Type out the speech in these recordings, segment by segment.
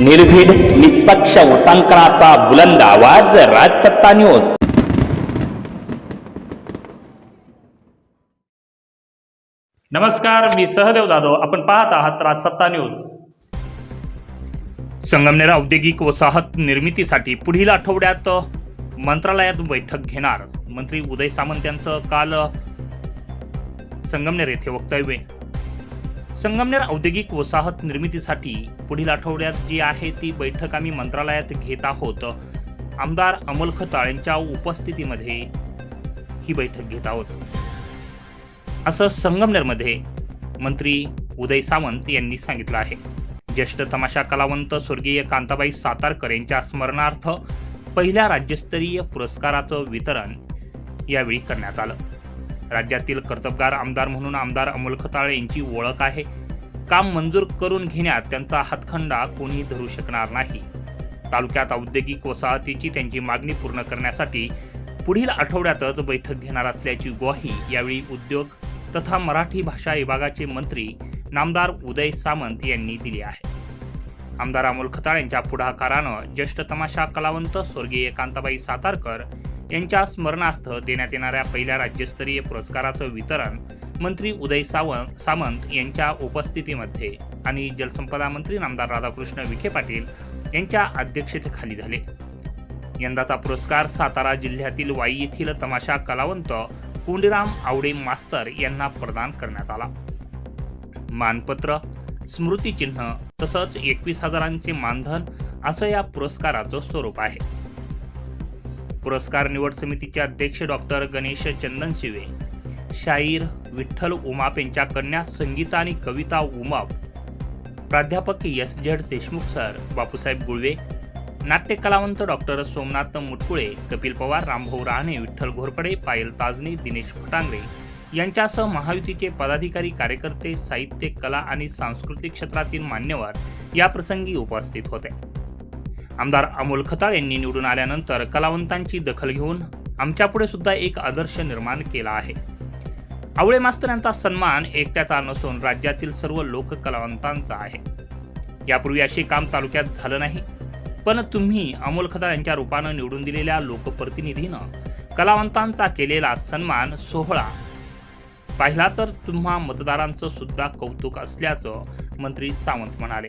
निर्भीड निष्पक्ष उटांकनाचा बुलंद आवाज राजसत्ता न्यूज. नमस्कार मी सहदेव जाधव. आपण पाहत आहात राजसत्ता न्यूज. संगमनेर औद्योगिक वसाहत निर्मितीसाठी पुढील आठवड्यात मंत्रालयात बैठक घेणार मंत्री उदय सामंत यांचं काल संगमनेर येथे वक्तव्य. संगमनेर औद्योगिक वसाहत निर्मितीसाठी पुढील आठवड्यात जी आहे ती बैठक आम्ही मंत्रालयात घेत आहोत. आमदार अमोल खताळ यांच्या उपस्थितीमध्ये ही बैठक घेत आहोत. असं संगमनेरमध्ये मंत्री उदय सावंत यांनी सांगितलं आहे. ज्येष्ठ तमाशा कलावंत स्वर्गीय कांताबाई सातारकर यांच्या स्मरणार्थ पहिल्या राज्यस्तरीय पुरस्काराचं वितरण यावेळी करण्यात आलं. राज्यातील कर्तबगार आमदार म्हणून आमदार अमोल खताळे यांची ओळख आहे. काम मंजूर करून घेण्यात त्यांचा हातखंडा कोणी धरू शकणार नाही. तालुक्यात औद्योगिक वसाहतीची त्यांची मागणी पूर्ण करण्यासाठी पुढील आठवड्यातच बैठक घेणार असल्याची ग्वाही यावेळी उद्योग तथा मराठी भाषा विभागाचे मंत्री नामदार उदय सामंत यांनी दिली आहे. आमदार अमोल खताळ यांच्या पुढाकारानं ज्येष्ठ तमाशा कलावंत स्वर्गीय कांताबाई सातारकर यांच्या स्मरणार्थ देण्यात येणाऱ्या पहिल्या राज्यस्तरीय पुरस्काराचं वितरण मंत्री उदय सावंत सामंत यांच्या उपस्थितीमध्ये आणि जलसंपदा मंत्री नामदार राधाकृष्ण विखे पाटील यांच्या अध्यक्षतेखाली झाले. यंदाचा पुरस्कार सातारा जिल्ह्यातील वाई येथील तमाशा कलावंत कोंडीराम आवडे मास्तर यांना प्रदान करण्यात आला. मानपत्र स्मृतिचिन्ह तसंच एकवीस हजारांचे मानधन असं या पुरस्काराचं स्वरूप आहे. पुरस्कार निवड समितीचे अध्यक्ष डॉक्टर गणेश चंदनशिवे शाहीर विठ्ठल उमाप यांच्या कन्या संगीता आणि कविता उमाप. प्राध्यापक S Z Deshmukh sir Bapusaheb Gulve. नाट्य कलावंत डॉक्टर सोमनाथ मुटकुळे कपिल पवार रामभाऊ रहाणे विठ्ठल घोरपडे पायल ताजने दिनेश फटांगरे यांच्यासह महायुतीचे पदाधिकारी कार्यकर्ते साहित्य कला आणि सांस्कृतिक क्षेत्रातील मान्यवर या प्रसंगी उपस्थित होते. आमदार अमोल खताळ यांनी निवडून आल्यानंतर कलावंतांची दखल घेऊन आमच्यापुढे सुद्धा एक आदर्श निर्माण केला आहे. आवळे मास्तर यांचा सन्मान एकट्याचा नसून राज्यातील सर्व लोक कलावंतांचा आहे. यापूर्वी असे काम तालुक्यात झालं नाही पण तुम्ही अमोल खताळ यांच्या रूपानं निवडून दिलेल्या लोकप्रतिनिधीनं कलावंतांचा केलेला सन्मान सोहळा. पाहिला तर तुम्हा मतदारांचं सुद्धा कौतुक असल्याचं मंत्री सावंत म्हणाले.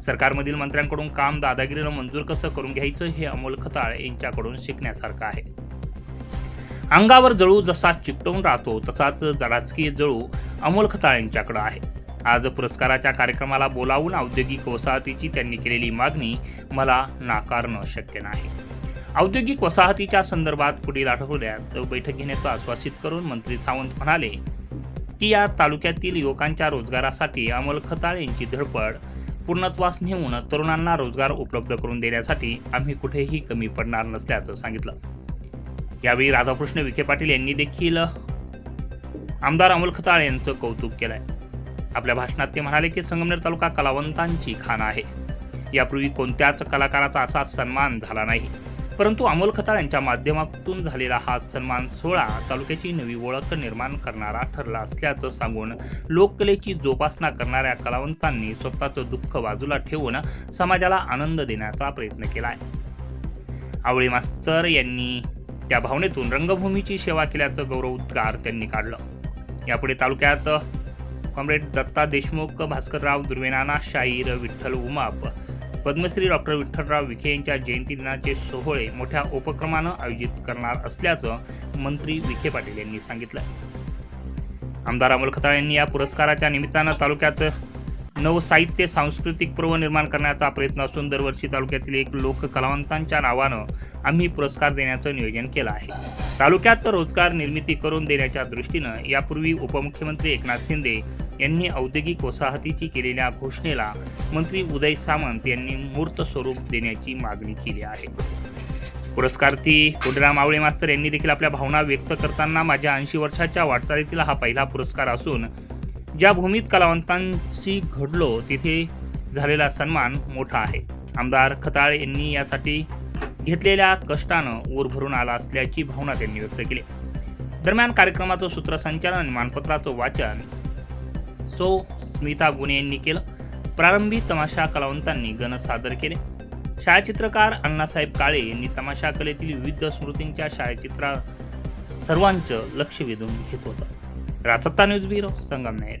सरकारमधील मंत्र्यांकडून काम दादागिरीनं मंजूर कसं करून घ्यायचं हे अमोल खताळ यांच्याकडून शिकण्यासारखं आहे. अंगावर जळू जसा चिकटवून राहतो तसाच जडासकीय जळू अमोल खताळ यांच्याकडं आहे. आज पुरस्काराच्या कार्यक्रमाला बोलावून औद्योगिक वसाहतीची त्यांनी केलेली मागणी मला नाकारणं शक्य नाही. औद्योगिक वसाहतीच्या संदर्भात पुढील आठवड्यात बैठक घेण्याचं आश्वासित करून मंत्री सावंत म्हणाले की या तालुक्यातील युवकांच्या रोजगारासाठी अमोल खताळ यांची धडपड पूर्णत्वास नेऊन तरुणांना रोजगार उपलब्ध करून देण्यासाठी आम्ही कुठेही कमी पडणार नसल्याचं सांगितलं. यावेळी राधाकृष्ण विखे पाटील यांनी देखील आमदार अमोल खताळ यांचं कौतुक केलंय. आपल्या भाषणात ते म्हणाले की संगमनेर तालुका कलावंतांची खाण आहे. यापूर्वी कोणत्याच कलाकाराचा असा सन्मान झाला नाही. परंतु अमोल खताळ यांच्या माध्यमातून झालेला हा सन्मान सोहळा तालुक्याची नवी ओळख निर्माण करणारा ठरला असल्याचं सांगून लोककलेची जोपासना करणाऱ्या कलावंतांनी स्वतःचं दुःख बाजूला ठेवून समाजाला आनंद देण्याचा प्रयत्न केला आहे आवळी मास्तर यांनी त्या भावनेतून रंगभूमीची सेवा केल्याचं गौरवोद्गार त्यांनी काढलं. यापुढे तालुक्यात कॉम्रेड दत्ता देशमुख भास्करराव दुर्वेनाना शाहीर विठ्ठल उमाप पद्मश्री डॉक्टर विठ्ठलराव विखे यांच्या जयंती दिनाचे सोहळे मोठ्या उपक्रमानं आयोजित करणार असल्याचं मंत्री विखे पाटील यांनी सांगितलं. आमदार अमोल खताळ यांनी या पुरस्काराच्या निमित्तानं तालुक्यात नवसाहित्य सांस्कृतिक पर्व निर्माण करण्याचा प्रयत्न असून दरवर्षी तालुक्यातील एक लोक कलावंतांच्या नावानं आम्ही पुरस्कार देण्याचं नियोजन केलं आहे. तालुक्यात रोजगार निर्मिती करून देण्याच्या दृष्टीनं यापूर्वी उपमुख्यमंत्री एकनाथ शिंदे यांनी औद्योगिक वसाहतीची केलेल्या घोषणेला मंत्री उदय सामंत यांनी मूर्त स्वरूप देण्याची मागणी केली आहे. पुरस्कार्थी कोडराम आवळे मास्तर यांनी देखील आपल्या भावना व्यक्त करताना माझ्या ऐंशी वर्षाच्या वाटचालीतील हा पहिला पुरस्कार असून ज्या भूमीत कलावंतांची घडलो तिथे झालेला सन्मान मोठा आहे. आमदार खताळे यांनी यासाठी घेतलेल्या कष्टानं ऊर भरून आला असल्याची भावना त्यांनी व्यक्त केली. दरम्यान कार्यक्रमाचं सूत्रसंचालन आणि मानपत्राचं वाचन सो स्मिता गुणे यांनी केलं. प्रारंभी तमाशा कलावंतांनी गण सादर केले. छायाचित्रकार अण्णासाहेब काळे यांनी तमाशा कलेतील विविध स्मृतींच्या छायाचित्रा सर्वांचं लक्ष वेधून घेत होतं. रासत्ता news bureau Sangamner